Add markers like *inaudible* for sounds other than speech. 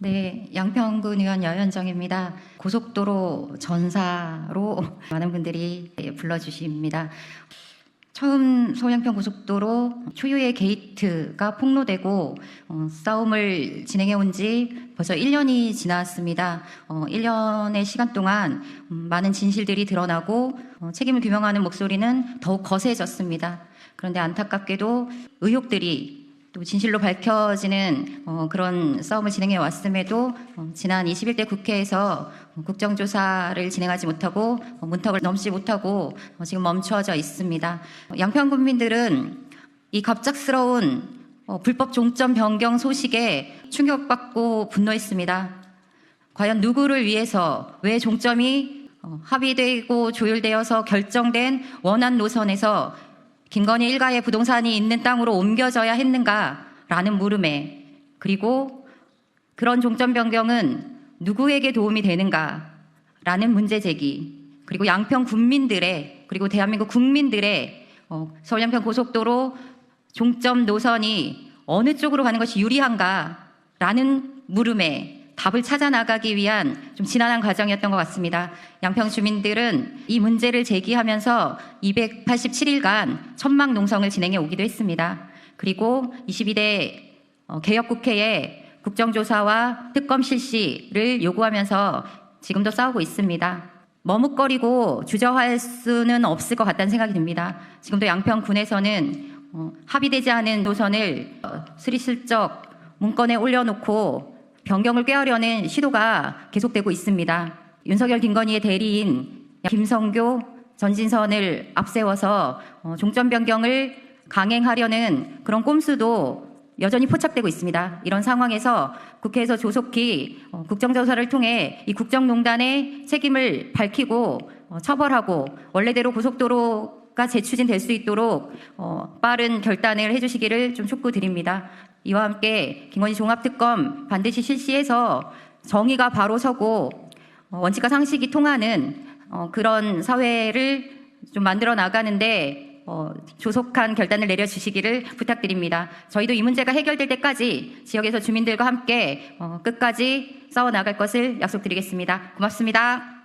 네, 양평군 의원 여현정입니다. 고속도로 전사로 *laughs* 많은 분들이 불러주십니다. 처음 서울양평 고속도로 초유의 게이트가 폭로되고 어, 싸움을 진행해 온 지 벌써 1년이 지났습니다. 어, 1년의 시간 동안 음, 많은 진실들이 드러나고 어, 책임을 규명하는 목소리는 더욱 거세졌습니다. 그런데 안타깝게도 의혹들이 또 진실로 밝혀지는 어, 그런 싸움을 진행해 왔음에도 어, 지난 21대 국회에서 국정조사를 진행하지 못하고 어, 문턱을 넘지 못하고 어, 지금 멈춰져 있습니다. 양평 국민들은 이 갑작스러운 어, 불법 종점 변경 소식에 충격받고 분노했습니다. 과연 누구를 위해서 왜 종점이 어, 합의되고 조율되어서 결정된 원안 노선에서 김건희 일가의 부동산이 있는 땅으로 옮겨져야 했는가라는 물음에 그리고 그런 종점 변경은 누구에게 도움이 되는가라는 문제 제기. 그리고 양평 국민들의 그리고 대한민국 국민들의 어, 서울 양평 고속도로 종점 노선이 어느 쪽으로 가는 것이 유리한가라는 물음에 답을 찾아 나가기 위한 좀 지난한 과정이었던 것 같습니다. 양평 주민들은 이 문제를 제기하면서 287일간 천막 농성을 진행해 오기도 했습니다. 그리고 22대 어, 개혁국회에 국정조사와 특검 실시를 요구하면서 지금도 싸우고 있습니다. 머뭇거리고 주저할 수는 없을 것 같다는 생각이 듭니다. 지금도 양평군에서는 어, 합의되지 않은 노선을 어, 스리슬쩍 문건에 올려놓고 변경을 꾀하려는 시도가 계속되고 있습니다. 윤석열 김건희의 대리인 김성교 전진선을 앞세워서 어, 종점 변경을 강행하려는 그런 꼼수도 여전히 포착되고 있습니다. 이런 상황에서 국회에서 조속히 어, 국정조사를 통해 이 국정농단의 책임을 밝히고 어, 처벌하고 원래대로 고속도로가 재추진될 수 있도록 어, 빠른 결단을 해주시기를 좀 촉구드립니다. 이와 함께 김건희 종합특검 반드시 실시해서 정의가 바로 서고 어, 원칙과 상식이 통하는 어, 그런 사회를 좀 만들어 나가는데 어, 조속한 결단을 내려주시기를 부탁드립니다. 저희도 이 문제가 해결될 때까지 지역에서 주민들과 함께 어, 끝까지 싸워 나갈 것을 약속드리겠습니다. 고맙습니다.